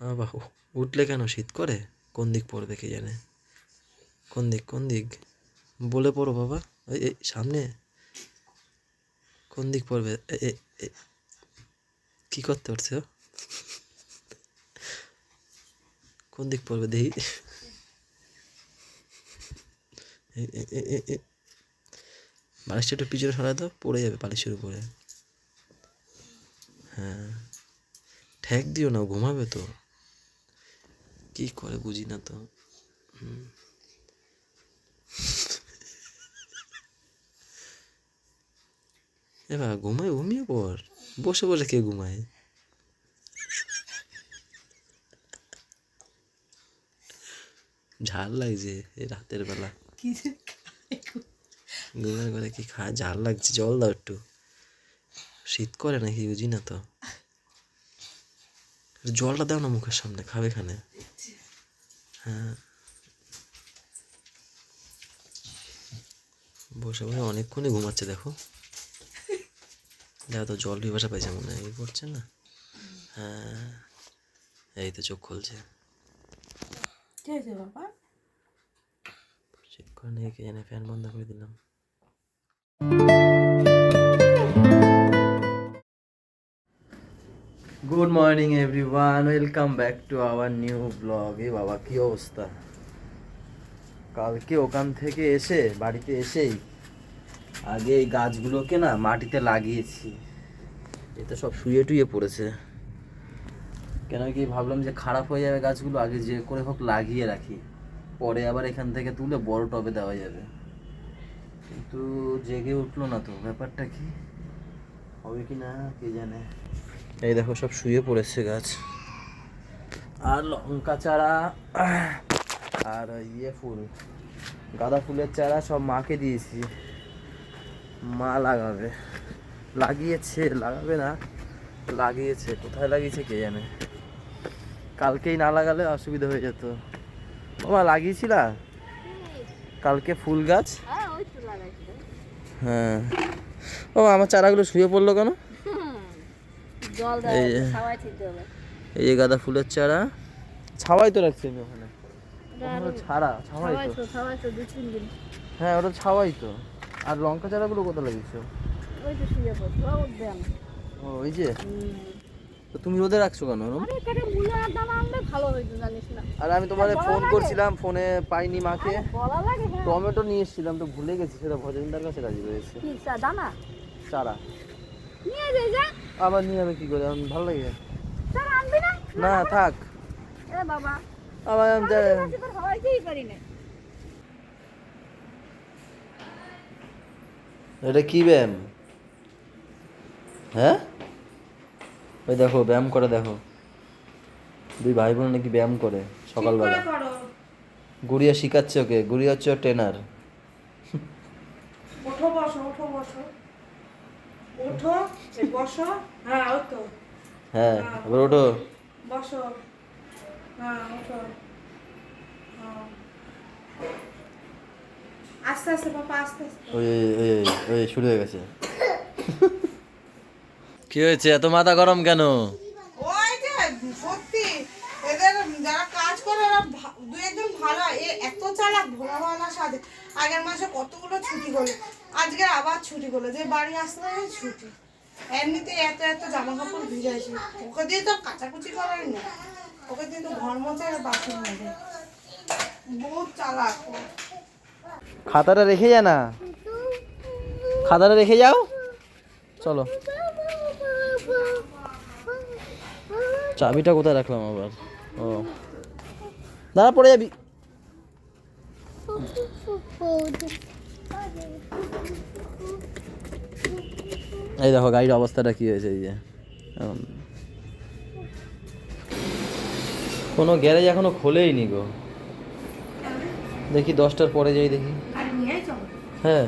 বাবা উঠলে কেন? শীত করে? কোন দিক পড়বে কে জানে? কোন দিক কোন দিক? বলে পড়ো বাবা। এই এই, সামনে? কোন দিক পড়বে? এ- কি করতে পারছ কোন দিক পড়বে দেখি। বালিশটা একটু পিছনে সরাই দাও, পড়ে যাবে বালিশের উপরে। হ্যাঁ। ঠেক দিও না ঘুমাবে তো। কি করে বুঝি না তো? এবার ঘুমায়? ঘুমিয়ে পর বসে বসে কে ঘুমায়? ঝাল লাগছে এই রাতের বেলা। ঘুমের ঘরে কি খায়? ঝাল লাগছে জল দাও একটু। শীত করে নাকি বুঝি না তো? জলটা দাও না মুখের সামনে খাবে খানে হ্যাঁ। বসে বসে অনেকক্ষণই ঘুমাচ্ছে দেখো। দেখো তো জল পিপাসা পাইছে মনে হয় এই করছে না? হ্যাঁ এই তো চোখ খুলছে। বাবা? চেক করে কে জানে ফ্যান বন্ধ করে দিলাম। Good morning everyone welcome back to our new blog এ বাবা, কি অবস্থা? কালকে ওখান থেকে এসে, বাড়িতে এসেই আগে এই গাছগুলোকে না মাটিতে লাগিয়েছি। এ তো সব শুয়ে টুয়ে পড়েছে। কেন কি ভাবলাম যে খারাপ হয়ে যাবে গাছগুলো, আগে যে করে হোক লাগিয়ে রাখি। পরে আবার এখান থেকে তুলে বড় টবে দেওয়া যাবে। কিন্তু জেগে উঠল না তো, ব্যাপারটা কি? হবে কি না, কে জানে? এই দেখো সব শুয়ে পড়েছে গাছ। আর লঙ্কা চারা আর ইয়ে ফুল গাঁদা ফুলের চারা সব মাকে দিয়েছি। মা লাগাবে। লাগিয়েছে লাগাবে না লাগিয়েছে। কোথায় লাগিয়েছে কে জানে? কালকেই না লাগালে অসুবিধা হয়ে যেত। বাবা লাগিয়েছিলা? কালকে ফুল গাছ? হ্যাঁ হ্যাঁ। ও আমার চারাগুলো শুয়ে পড়ল কেন? এই যে- এই যে গাঁদা ফুলের চারা। ছাওয়াই তো রাখছি আমি ওখানে। ছাড়া ছাওয়াই তো। খাওয়াইছো খাওয়াইছো দু তিন দিন। হ্যাঁ ওটা ছাওয়াই তো। আর লঙ্কা চারাগুলো কোথায় লাগিয়েছো? ওই যে? তো তুমি রোদে রাখছো কেন? আরে এখানে মূলা দানা আনলে ভালো হইতো জানিস না। আর আমি তোমার ফোন করছিলাম ফোনে পাইনি মাকে। আরে বলা লাগে হ্যাঁ। টমেটো নিয়ে এসেছিলাম তো ভুলে গেছি সেটা ভজনদার কাছে রাজি রয়েছে কি চারা। নিয়ে যাই যা। আবার নিয়ে আমি কি করে? ভালো লাগে? না? থাক। আবার এটা কি ব্যায়াম? হ্যাঁ? ওই দেখো ব্যায়াম করে দেখো। দুই ভাই বোন নাকি ব্যায়াম করে সকালবেলা। গুড়িয়া শিখাচ্ছে ওকে। গুড়িয়া হচ্ছে ট্রেনার ওঠো বসো ওঠো বসো। ওঠো বসো। হ্যাঁ তো হ্যাঁ এবার ওঠো বসো। হ্যাঁ ওঠো হ্যাঁ। আস্তে আস্তে বাবা আস্তে আস্তে। ওই ওই শুরু হয়ে গেছে। কি হয়েছে? এত মাথা গরম কেন? ওই যে সত্যি এদের যারা কাজ করে ওরা ভা- দু একজন ভালো এ এত চালাক ভোলা ভালা সাথে আগের মাসে কতগুলো ছুটি হলো। আজকে আবার ছুটি হলো যে বাড়ি আসতে হবে ছুটি। এমনিতে এত এত জামা কাপড় ভিজেছে ওকে দিয়ে তো কাচাকুচি করার না। ওকে দিয়ে তো ঘর মোছা আর বাথরুম হবে বহুত চালাক খাতাটা রেখে যা না। খাতাটা রেখে যাও। চলো। চাবিটা কোথায় রাখলাম আবার? ও। দাঁড়া পড়ে যাবি। এই দেখো গাড়ির অবস্থাটা কি হয়েছে এই যে। কোনো গ্যারেজ এখনও খোলেই নি গো। দেখি দশটার পরে যাই দেখি। হ্যাঁ।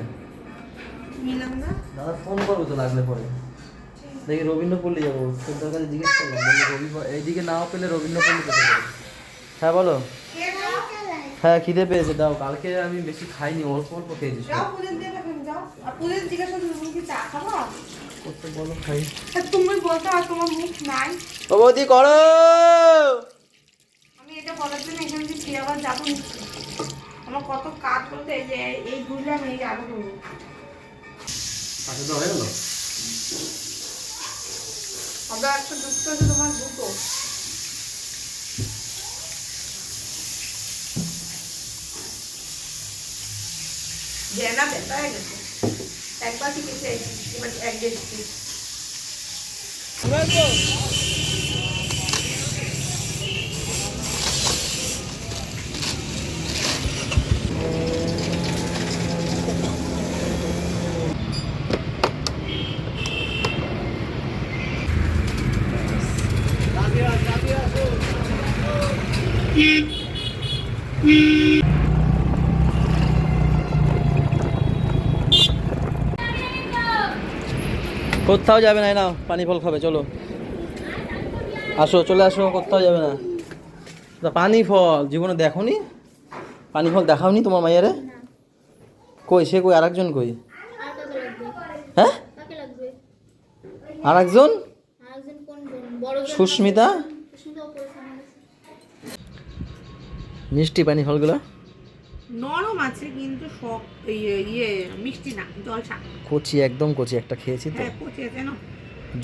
দাদা ফোন করব তো লাগলে পরে। দেখি রবীন্দ্রপল্লী যাব। তোর কাছে জিজ্ঞেস করলাম বলল রবি এইদিকে নাও পেলে রবীন্দ্রপল্লী পারে হ্যাঁ বলো। বলো? হ্যাঁ খিদে পেয়েছে দাও। কালকে আমি বেশি খাইনি অল্প অল্প খেয়েছি। আর পুজোর জিজ্ঞাসা তুমি কি চা খাব? করতে বলো খাই তুমি বলতো আর তোমার মুখ নাই। ও বৌদি করো! চাপু নিচ্ছি আমার কত কাজ করতে এই যে এই বুঝলাম এই আরও করব পাশে তো হয়ে গেল? আবার একটা দুটো আছে তোমার দুটো গেছে একবার কি কিছু এবার এক দেড় পিস কোথাও যাবে না নাও, পানি ফল খাবে, চলো। আসো, চলে আসো, কোথাও যাবে না। তা পানি ফল, জীবনে দেখোনি? পানি ফল দেখাওনি তোমার মাইয়ারে? কই, সে কই, আরেকজন কই? হ্যাঁ? আরেকজন? সুস্মিতা? মিষ্টি পানি ফলগুলো? নরম আছে কিন্তু সব ইয়ে মিষ্টি না জল শাক কচি একদম কচি একটা খেয়েছি তো। হ্যাঁ পচে আছে না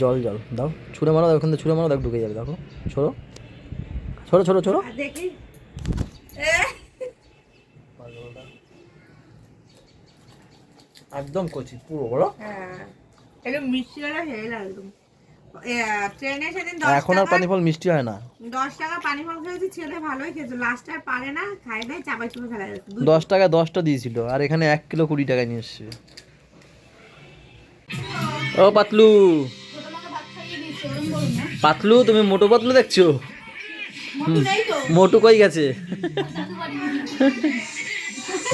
জল জল দাও। ছুঁড়ে মারো ওখান থেকে ছুঁড়ে মারো দেখ ঢুকে যাবে দেখো। ছোড়ো। ছোড়ো ছোড়ো ছোড়ো। দেখি। একদম কচি পুরো বলো। হ্যাঁ একদম মিষ্টি হলে হেল একদম। ট্রেনে সেদিন এখন আর টাকা পানি ফল মিষ্টি হয় না। দশ টাকা পানি ফল খেয়েছি ছেলে ভালোই খেয়েছে। লাস্ট আর পারে না খাই নাই চাপাই চুপে ফেলা দশ টাকা দশটা দিয়েছিল আর এখানে এক কিলো কুড়ি টাকায় নিয়ে এসছে। ও পাতলু। পাতলু তুমি মোটু পাতলু দেখছ? মোটু নেই তো। মোটু কই গেছে?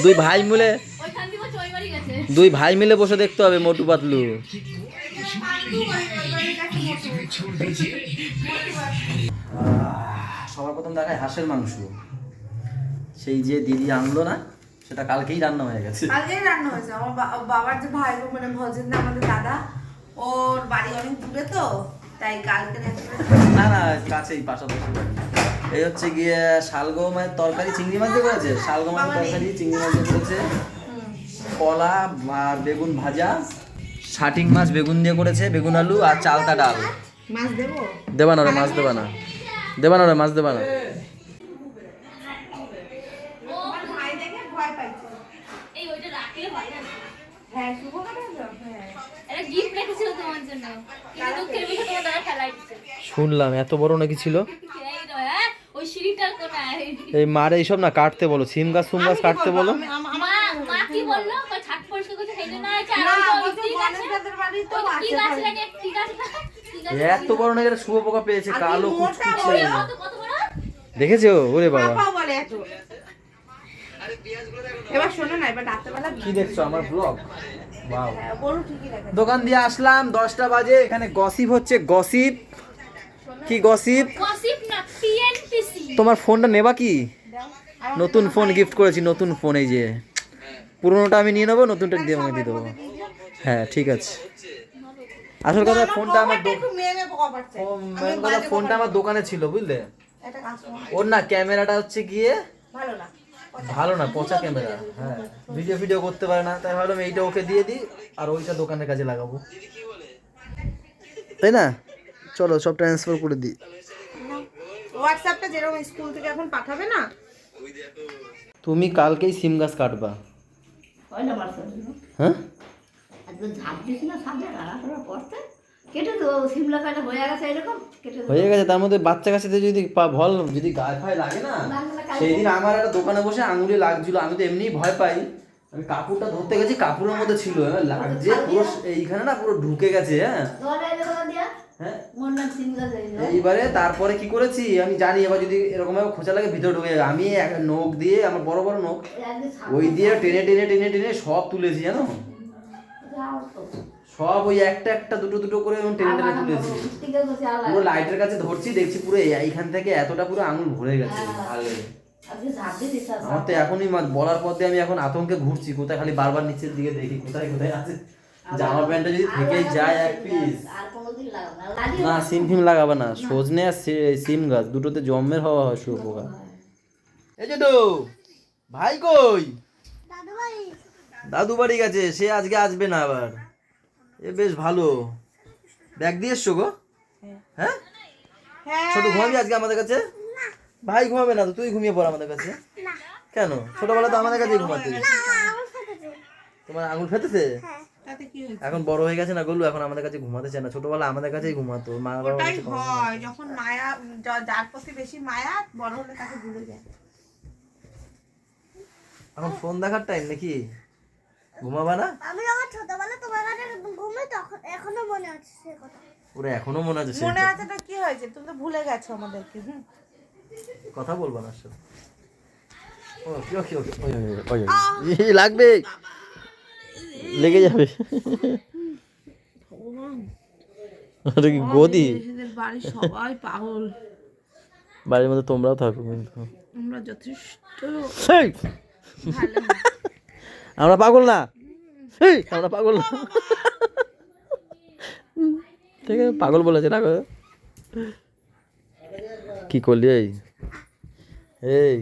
দুই ভাই মিলে ওইখান থেকে ওই বাড়ি গেছে। দুই ভাই মিলে বসে দেখতে হবে মোটু পাতলু। সবার প্রথম দেখায় হাঁসের মাংস। সেই যে দিদি আনলো না সেটা কালকেই রান্না হয়ে গেছে। কালকেই রান্না হয়েছে। আমার বাবার যে ভাই মানে ভজন না আমাদের দাদা ওর বাড়ি অনেক দূরে তো তাই কালকে না না কাছেই পাশাপাশি। এই হচ্ছে গিয়ে শালগমের তরকারি চিংড়ি মাছ দিয়ে করেছে? শালগমের তরকারি চিংড়ি মাছ দিয়ে করেছে? কলা আর বেগুন ভাজা শাটিং মাছ বেগুন দিয়ে করেছে বেগুন আলু আর চালতা ডাল। মাছ দেবো? দেবা না রে মাছ দেবা না। দেবা না রে মাছ দেবা না। আমার ভাই দেখে ভয় পাইছে এই ওইটা রাখলে হয় না হ্যাঁ শুনলাম এত বড় নাকি ছিল? এই হ্যাঁ? এই মারে এইসব না কাটতে বলো। সিম গাছ সুম গাছ কাটতে বলো। আমি- আম- মা মা কি বলল ওই ছাদ পরিষ্কার করছে সেই জন্য আছে না বাড়ি না? এত বড় নাকি একটা শুভ পোকা পেয়েছে কালো কুচকুচে। দেখেছ? ওরে বাবা। পাপাও বলে এত। এবার শোনো না এবার রাত্রেবেলা কি দেখছ আমার ব্লগ হ্যাঁ, দেখে দোকান দিয়ে আসলাম দশটা বাজে এখানে গসিপ হচ্ছে গসিপ কি গসিপ না তোমার ফোনটা নেবা কি? নতুন ফোন গিফট করেছি নতুন ফোন এই যে। পুরোনোটা আমি নিয়ে নেব নতুনটা দিয়ে আমাকে দিয়ে দেবো। হ্যাঁ ঠিক আছে। আসল কথা ফোনটা আমার main কথা ফোনটা আমার দোকানে ছিল বুঝলে? ওর না ক্যামেরাটা হচ্ছে গিয়ে ভালো না ভালো না পচা ক্যামেরা হ্যাঁ। ভিডিও ভিডিও করতে পারে না তাই ভাবলাম এইটা ওকে দিয়ে দিই আর ওইটা দোকানের কাজে লাগাবো। তাই না? চলো সব ট্রান্সফার করে দিই। হোয়াটসঅ্যাপটা যেরকম স্কুল থেকে এখন পাঠাবে না। তুমি কালকেই সিম গাছ কাটবা। হ্যাঁ? একদম ঝাঁপ দিস না সামনে রান্না করতে কেটে দেবো শিমলা কাটা হয়ে গেছে এরকম কেটে হয়ে গেছে তার মধ্যে বাচ্চা কাছে যদি পা- ভল যদি গায়ে ফায় লাগে না সেই দিন আমার একটা দোকানে বসে আঙুলে লাগছিল আমি তো এমনিই ভয় পাই। আমি কাপড়টা ধরতে গেছি কাপড়ের মধ্যে ছিল লাগছে পুরো এইখানে না পুরো ঢুকে গেছে হ্যাঁ। হ্যাঁ। এইবারে তারপরে কি করেছি আমি জানি এবার যদি এরকম ভাবে খোঁচা লাগে ভিতরে ঢুকে যাবে। আমি এক নখ দিয়ে আমার বড় বড় নখ ওই দিয়ে টেনে টেনে টেনে টেনে সব তুলেছি জানো? সব ওই একটা একটা দুটো দুটো করে এরকম টেনে টেনে তুলেছি পুরো লাইটের কাছে ধরছি দেখছি পুরো এইখান থেকে এতটা পুরো আঙুল ভরে গেছে। আগে দিয়ে দিস আমার তো এখনই বলার পর দিয়ে আমি এখন আতঙ্কে ঘুরছি। কোথায় খালি বারবার নিচের দিকে দেখি কোথায় কোথায় আছে। জামা প্যান্টটা যদি থেকেই যায় এক পিস না। সিম ফিম লাগাবে না। সজনে আর সিম গাছ দুটোতে জন্মের হওয়া হয় শুয়োপোকা এই যে তো ভাই কই? দাদু বাড়ি গেছে সে আজকে আসবে না আবার। এ বেশ ভালো। ব্যাগ দিয়ে এসছো গো? হ্যাঁ? ছোট ঘুমাবি আজকে আমাদের কাছে? ভাই ঘুমাবে না তো তুই ঘুমিয়ে পড় আমাদের কাছে। কেন? ছোটবেলা তো আমাদের কাছেই ঘুমাতে তোমার আঙুল ফেটেছে? এখন বড় হয়ে গেছে না গলু? এখন আমাদের কাছে ঘুমাতে চায় না। ছোটবেলা আমাদের কাছেই ঘুমাতো। মা কাছে যখন মায়া যার প্রতি বেশি মায়া বড় হলে তাকে ভুলে যায়। এখন ফোন দেখার টাইম নাকি? ঘুমাবা না? আমি যখন ছোটবেলা তোমার কাছে ঘুমাই তখন এখনও মনে আছে সে কথা। ওরা এখনও মনে আছে মনে আছে তো কি হয়েছে? তুমি তো ভুলে গেছো আমাদেরকে হুম? কথা বলবা না সব লাগবে? লেগে যাবে। ওটা কি গদি? বাড়ির সবাই পাগল। বাড়ির মধ্যে তোমরাও থাকো কিন্তু। আমরা যথেষ্ট ভালো। আমরা পাগল না? আমরা পাগল না। ঠিক আছে পাগল বলেছে না কি করলি এই? এই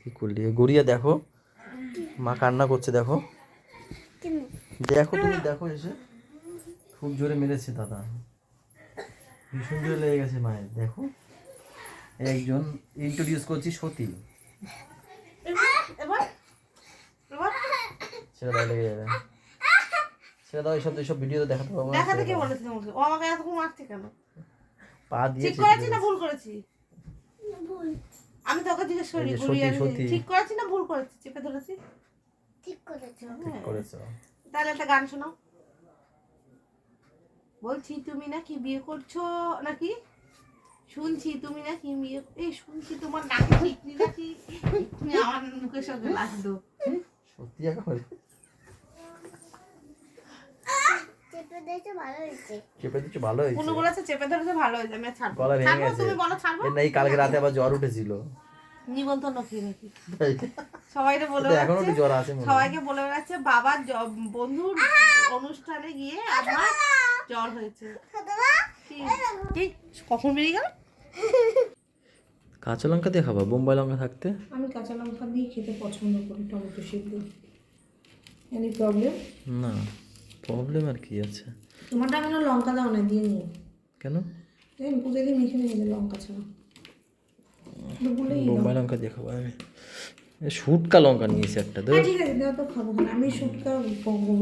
কি করলি? গড়িয়া দেখো। মা কান্না করছে দেখো। দেখো তুমি দেখো এসে। খুব জোরে মেরেছে দাদা। ভীষণ জোরে লেগে গেছে মায়ের দেখো। একজন ইন্ট্রোডিউস করছি সতী এবার এবার লেগে যাবে। এইসব এইসব ভিডিও দেখাতে পারব দেখাতে কে বলেছে তোমাকে? ও আমাকে এতক্ষণ মারছে কেন? পা দিয়ে ঠিক করেছি না ভুল করেছি? আমি তোকে জিজ্ঞেস করি গুড়িয়ে। ঠিক করেছি না ভুল করেছি? চেপে ধরেছি? ঠিক করেছ। হ্যাঁ। করেছ। তাহলে একটা গান শোনাও। বলছি তুমি নাকি বিয়ে করছ? নাকি? শুনছি তুমি নাকি বিয়ে এই শুনছি তোমার নাকি নাকি তুমি আমার মুখের সঙ্গে লাগল। সত্যি চেপে দিয়েছ ভালো হয়েছে। চেপে দিচ্ছ ভালো হয়েছে। কোনো বলেছে চেপে ধরেছে ভালো হয়েছে। আমি ছাড়বো গলা ভেঙে গেছে। তুমি বলো ছাড়বো? এর নাকি কালকে রাতে আবার জ্বর উঠেছিল। নিমন্ত্রণ কি নাকি? সবাইকে বলে এখনও তো জ্বর আছে সবাইকে বলে বেড়াচ্ছে বাবার বন্ধুর অনুষ্ঠানে গিয়ে আমার জ্বর হয়েছে? কখন বেরিয়ে গেল? কাঁচা লঙ্কা দিয়ে খাবা বোম্বাই লঙ্কা থাকতে? আমি কাঁচা লঙ্কা দিয়ে খেতে পছন্দ করি টমেটো সিদ্ধ। এনি প্রবলেম না। প্রবলেম আর কি আছে? তোমারটা আমি না লঙ্কা দাও না দিয়ে নিও। কেন? এই পুজো দিয়ে মেখে নিয়ে লঙ্কা ছাড়া। বোম্বাই লঙ্কা দিয়ে খাব আমি। শুটকা লঙ্কা নিয়েছি একটা তো হ্যাঁ ঠিক আছে দেওয়া তো খাব আমি শুটকা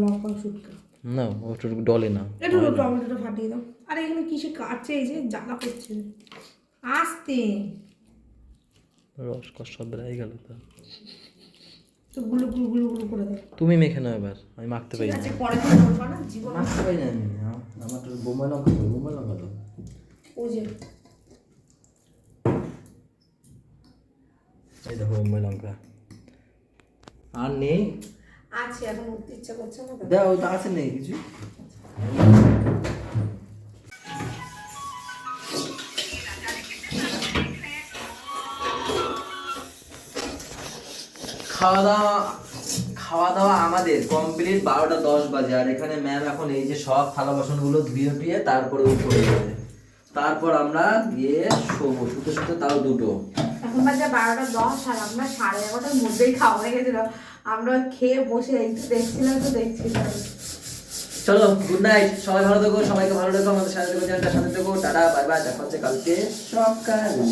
লঙ্কা শুটকা। না ও ডলে না। একটু টমেটোটা ফাটিয়ে দাও। আর এখানে কিসে কাটছে এই যে? জ্বালা করছে। আসতে। রস কষ্ট সব বেড়াই গেল তো। তো গুলো গুলো গুলো গুলো করে দাও তুমি মেখে নাও এবার আমি মাখতে পারি আচ্ছা পরে করব না জীবন মাখতে পারি না আমি আমার তো বোম্বাই লঙ্কা তো বোম্বাই লঙ্কা তো। ও যে এই দেখো বোম্বাই লঙ্কা। আর নেই? আছে এখন উঠতে ইচ্ছা করছে না তো। দাও তো আছে নেই কিছু? খাওয়া দাওয়া খাওয়া দাওয়া আমাদের কমপ্লিট বারোটা দশ বাজে। আর এখানে ম্যাম এখন এই যে সব থালা বাসনগুলো ধুয়ে টুয়ে তারপরে উপরে যাবে। তারপর আমরা গিয়ে শোবো। শুতে শুতে তাও দুটো। এখন বাজে বারোটা দশ আর আমরা সাড়ে এগারোটার মধ্যেই খাওয়া হয়ে গেছিল। আমরা খেয়ে বসে দেখছিলাম তো দেখছিলাম। চলো গুড নাইট সবাই ভালো থেকো সবাইকে ভালো রেখো আমাদের সাথে থেকো চ্যানেলটার সাথে থেকো। টাটা বাই বাই দেখা হচ্ছে কালকে সকালে।